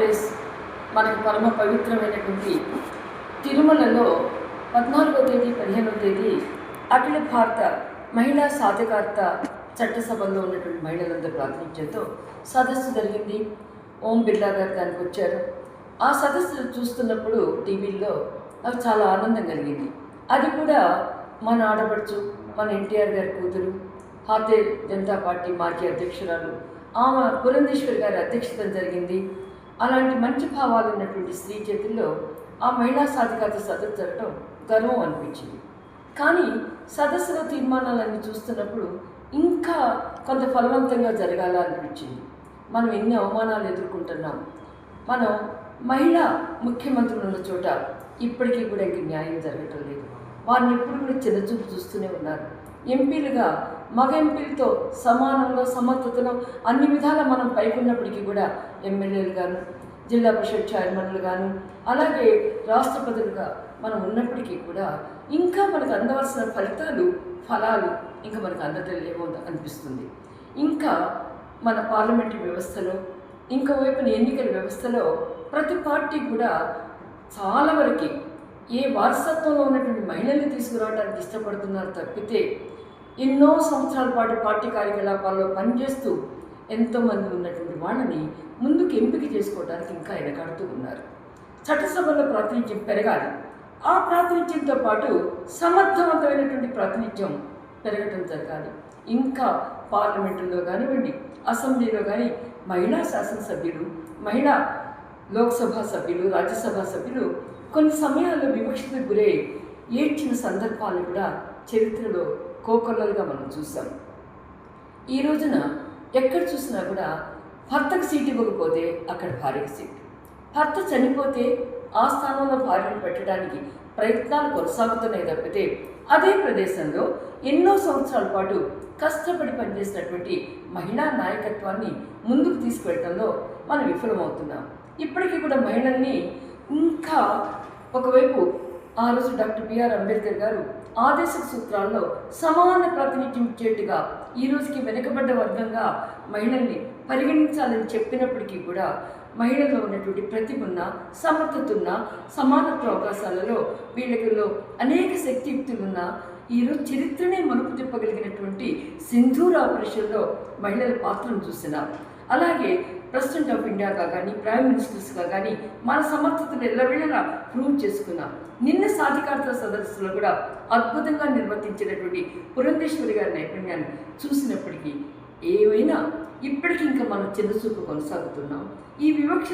Place మనకు పరమ పవిత్రమైనటువంటి తిరుమలలో పద్నాలుగో తేదీ పదిహేనవ తేదీ అఖిల భారత మహిళా సాధికారత చట్టసభలో ఉన్నటువంటి మహిళలందరూ ప్రాతినిధ్యంతో సదస్సు జరిగింది. ఓం బిర్లా గారు దానికి వచ్చారు. ఆ సదస్సు చూస్తున్నప్పుడు టీవీల్లో నాకు చాలా ఆనందం కలిగింది. అది కూడా మన ఆడపడుచు మన ఎన్టీఆర్ గారి కూతురు భారతీయ జనతా పార్టీ మాజీ అధ్యక్షురాలు ఆమె పురంధేశ్వరి గారి అధ్యక్షత జరిగింది. అలాంటి మంచి భావాలు ఉన్నటువంటి స్త్రీ చేతుల్లో ఆ మహిళా సాధికారత సదస్సు జరగడం గర్వం అనిపించింది. కానీ సదస్సులో తీర్మానాలన్నీ చూస్తున్నప్పుడు ఇంకా కొంత ఫలవంతంగా జరగాల అనిపించింది. మనం ఎన్ని అవమానాలు ఎదుర్కొంటున్నాం? మనం మహిళా ముఖ్యమంత్రులు ఉన్న చోట ఇప్పటికీ కూడా ఇంక న్యాయం జరగటం లేదు. వారిని ఎప్పుడు కూడా చిన్నచూపు చూస్తూనే ఉన్నారు. ఎంపీలుగా మగ ఎంపీలతో సమానంలో సమర్థతలో అన్ని విధాలా మనం పైకున్నప్పటికీ కూడా ఎమ్మెల్యేలు గాను జిల్లా పరిషత్ చైర్మన్లు గాను అలాగే రాష్ట్రపతులుగా మనం ఉన్నప్పటికీ కూడా ఇంకా మనకు అందవలసిన ఫలితాలు ఫలాలు ఇంకా మనకు అందటలేవో అనిపిస్తుంది. ఇంకా మన పార్లమెంటరీ వ్యవస్థలో ఇంకో వైపున ఎన్నికల వ్యవస్థలో ప్రతి పార్టీ కూడా చాలా వరకు ఏ వారసత్వంలో ఉన్నటువంటి మహిళల్ని తీసుకురావడానికి ఇష్టపడుతున్నారు తప్పితే ఎన్నో సంవత్సరాల పాటు పార్టీ కార్యకలాపాల్లో పనిచేస్తూ ఎంతోమంది ఉన్నటువంటి వాళ్ళని ముందుకు ఎంపిక చేసుకోవడానికి ఇంకా వెనకాడుతూ ఉన్నారు. చట్టసభలో ప్రాతినిధ్యం పెరగాలి. ఆ ప్రాతినిధ్యంతో పాటు సమర్థవంతమైనటువంటి ప్రాతినిధ్యం పెరగటం జరగాలి. ఇంకా పార్లమెంటులో కానివ్వండి అసెంబ్లీలో కానీ మహిళా శాసనసభ్యులు మహిళా లోక్సభ సభ్యులు రాజ్యసభ సభ్యులు కొన్ని సమయాల్లో వివక్షకు గురై ఏడ్చిన సందర్భాలు కూడా చరిత్రలో కోకొల్లలుగా మనం చూసాం ఈ రోజున ఎక్కడ చూసినా కూడా భర్తకు సీటు ఇవ్వకపోతే అక్కడ భార్యకు సీట్. భర్త చనిపోతే ఆ స్థానంలో భార్యను పెట్టడానికి ప్రయత్నాలు కొనసాగుతున్నాయి తప్పితే అదే ప్రదేశంలో ఎన్నో సంవత్సరాల పాటు కష్టపడి పనిచేసినటువంటి మహిళా నాయకత్వాన్ని ముందుకు తీసుకువెళ్ళడంలో మనం విఫలమవుతున్నాం. ఇప్పటికీ కూడా మహిళల్ని ఇంకా ఒకవైపు ఆ రోజు డాక్టర్ బిఆర్ అంబేద్కర్ గారు ఆదేశ సూత్రాల్లో సమాన ప్రాతినిధ్యం ఇచ్చేట్టుగా ఈ రోజుకి వెనుకబడ్డ వర్గంగా మహిళల్ని పరిగణించాలని చెప్పినప్పటికీ కూడా మహిళల్లో ఉన్నటువంటి ప్రతిభ ఉన్న సమర్థత ఉన్న సమానత్వ అవకాశాలలో వీళ్ళకిలో అనేక శక్తియుక్తులున్న ఈరోజు చరిత్రనే మలుపు తిప్పగలిగినటువంటి సింధూర్ ఆపరేషన్లో మహిళల పాత్రను చూసినాం అలాగే ప్రెసిడెంట్ ఆఫ్ ఇండియాగా కానీ ప్రైమ్ మినిస్టర్స్గా కానీ మన సమర్థతను ఎల్లవేళలా ప్రూవ్ చేసుకున్నాం. నిన్న సాధికారత సదస్సులో కూడా అద్భుతంగా నిర్వర్తించినటువంటి పురంధేశ్వరి గారి నైపుణ్యాన్ని చూసినప్పటికీ ఏమైనా ఇప్పటికీ ఇంకా మనం చిన్నచూపు కొనసాగుతున్నాం. ఈ వివక్ష